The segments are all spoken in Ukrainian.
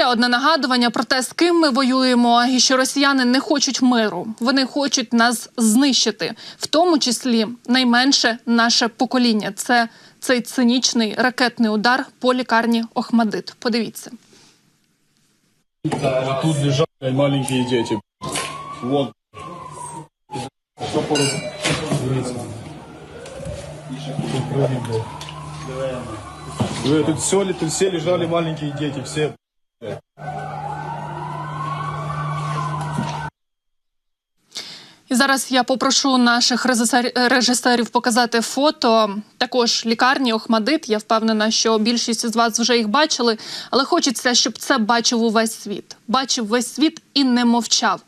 ще одне нагадування про те, з ким ми воюємо, і що росіяни не хочуть миру. Вони хочуть нас знищити, в тому числі найменше наше покоління. Це цей цинічний ракетний удар по лікарні Охмадит. Подивіться. Тут лежат блядь, маленькие дети. Вот. Тут все, тут все лежали маленькие дети, все. І зараз я попрошу наших режисер- режисерів показати фото. Також лікарні Охмадит. Я впевнена, що більшість з вас вже їх бачили, але хочеться, щоб це бачив увесь світ. Бачив весь світ і не мовчав.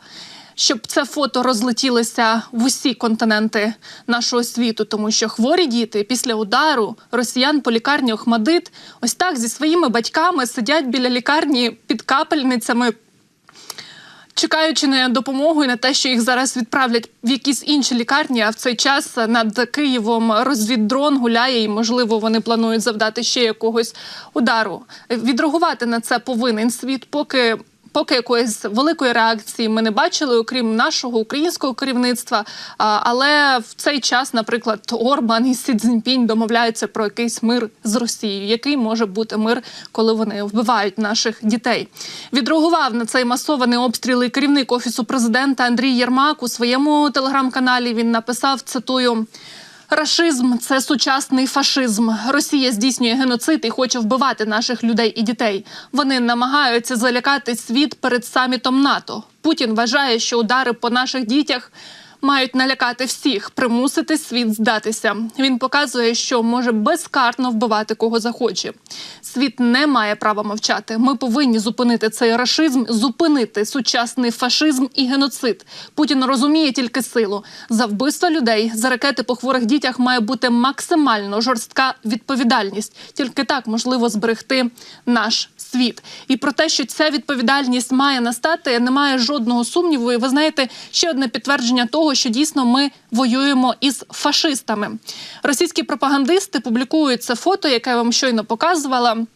Щоб це фото розлетілося в усі континенти нашого світу, тому що хворі діти після удару росіян по лікарні Охмадит ось так зі своїми батьками сидять біля лікарні під капельницями, чекаючи на допомогу і на те, що їх зараз відправлять в якісь інші лікарні. А в цей час над Києвом розвіддрон гуляє, і можливо вони планують завдати ще якогось удару. Відреагувати на це повинен світ, поки. Поки якоїсь великої реакції ми не бачили, окрім нашого українського керівництва. Але в цей час, наприклад, Орбан і Сі Цзіньпінь домовляються про якийсь мир з Росією. Який може бути мир, коли вони вбивають наших дітей? Відреагував на цей масований обстріл і керівник офісу президента Андрій Єрмак у своєму телеграм-каналі. Він написав: цитую. Рашизм це сучасний фашизм. Росія здійснює геноцид і хоче вбивати наших людей і дітей. Вони намагаються залякати світ перед самітом НАТО. Путін вважає, що удари по наших дітях мають налякати всіх, примусити світ здатися. Він показує, що може безкарно вбивати кого захоче. Світ не має права мовчати. Ми повинні зупинити цей рашизм, зупинити сучасний фашизм і геноцид. Путін розуміє тільки силу за вбивство людей, за ракети по хворих дітях має бути максимально жорстка відповідальність. Тільки так можливо зберегти наш світ. І про те, що ця відповідальність має настати, немає жодного сумніву. І ви знаєте, ще одне підтвердження того, що дійсно ми воюємо із фашистами. Російські пропагандисти публікують це фото, яке я вам щойно показувала.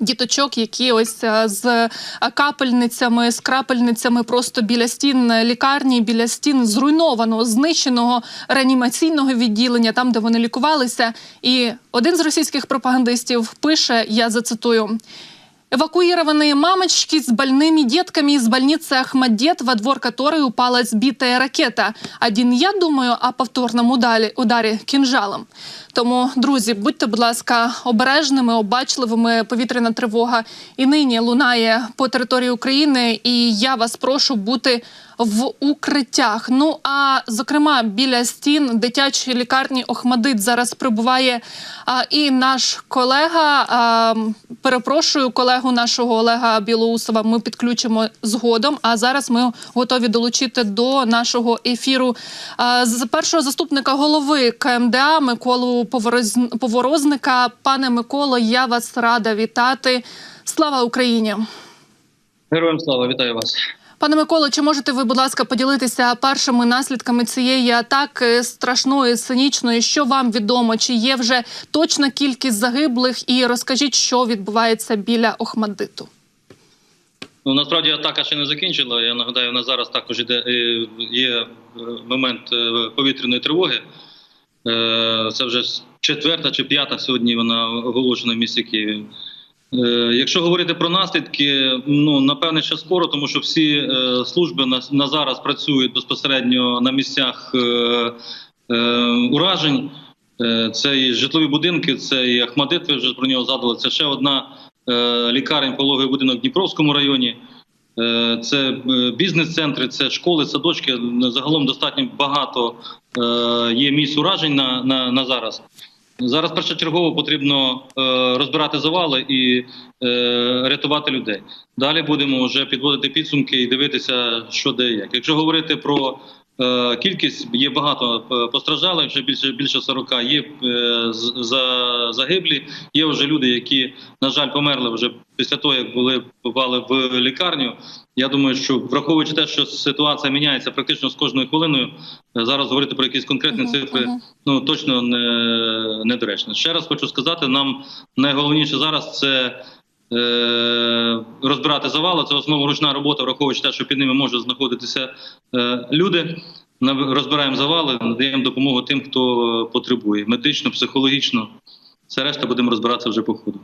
Діточок, які ось е, з е, капельницями, з крапельницями просто біля стін лікарні, біля стін зруйнованого, знищеного реанімаційного відділення, там де вони лікувалися. І один з російських пропагандистів пише: я зацитую. Эвакуированные мамочки с больными детками из больницы Ахмаддет, во двор которой упала сбитая ракета. Один я думаю о повторному ударі, ударі кінжалом. Тому, друзі, будьте, будь ласка, обережними, обачливими. Повітряна тривога і нині лунає по території України. І я вас прошу бути в укриттях. Ну а зокрема, біля стін дитячої лікарні Охмадит зараз прибуває а, і наш колега. А, перепрошую колегу нашого Олега Білоусова. Ми підключимо згодом. А зараз ми готові долучити до нашого ефіру а, з першого заступника голови КМДА Миколу Повороз- Поворозника. Пане Миколо, я вас рада вітати. Слава Україні! Героям слава, вітаю вас. Пане Миколо, чи можете ви, будь ласка, поділитися першими наслідками цієї атаки страшної, цинічної? Що вам відомо? Чи є вже точна кількість загиблих? І розкажіть, що відбувається біля Охмадиту? Ну насправді атака ще не закінчила. Я нагадаю, на зараз також іде е, є е, момент е, повітряної тривоги. Це вже четверта чи п'ята сьогодні вона оголошена в місті Києві. Е, Якщо говорити про наслідки, ну напевне, ще скоро, тому що всі е, служби на, на зараз працюють безпосередньо на місцях е, уражень. Це і житлові будинки, це і Ахмадит, ви вже про нього згадували. Це ще одна лікарня, пологовий будинок в Дніпровському районі. Це бізнес-центри, це школи, садочки. Загалом достатньо багато є місць уражень на, на, на зараз. Зараз першочергово потрібно е, розбирати завали і е, рятувати людей. Далі будемо вже підводити підсумки і дивитися, що де як. Якщо говорити про е, кількість, є багато е, постраждалих, вже більше більше 40, є е, за, загиблі, є вже люди, які, на жаль, померли вже після того, як були попали в лікарню. Я думаю, що враховуючи те, що ситуація міняється практично з кожною хвилиною, е, зараз говорити про якісь конкретні Мгм, цифри мгм. ну точно не недоречно. Ще раз хочу сказати: нам найголовніше зараз це е, розбирати завали. Це основно ручна робота, враховуючи те, що під ними можуть знаходитися е, люди. Розбираємо завали, надаємо допомогу тим, хто потребує медично, психологічно. Все решта будемо розбиратися вже по ходу.